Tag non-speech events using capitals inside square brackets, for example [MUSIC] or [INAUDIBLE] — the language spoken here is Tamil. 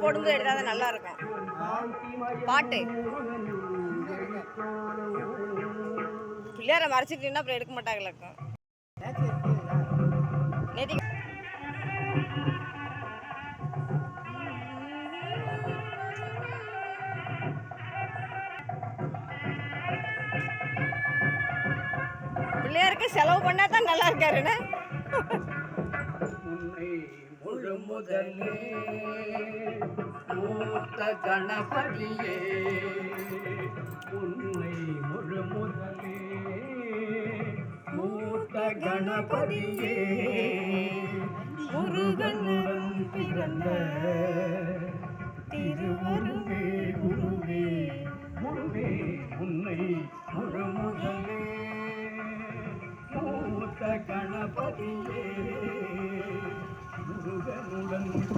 போடும்போது எடுத்தால் தான் நல்லா இருக்கும் பாட்டு. பிள்ளையார மறைச்சிட்டீங்கன்னா அப்புறம் எடுக்க மாட்டாங்களா இருக்கும் நேத்தி பிள்ளையாருக்கு செலவு பண்ணா தான் நல்லா இருக்காருன்னு முழு முதலே மூத்த கணபதியே உன்னை முழு முதலே மூத்த கணபதியே முருகன் பிறந்த திருவருவே குருவே. குருவே உன்னை முழு முதலே மூத்த கணபதியே Thank [LAUGHS] you.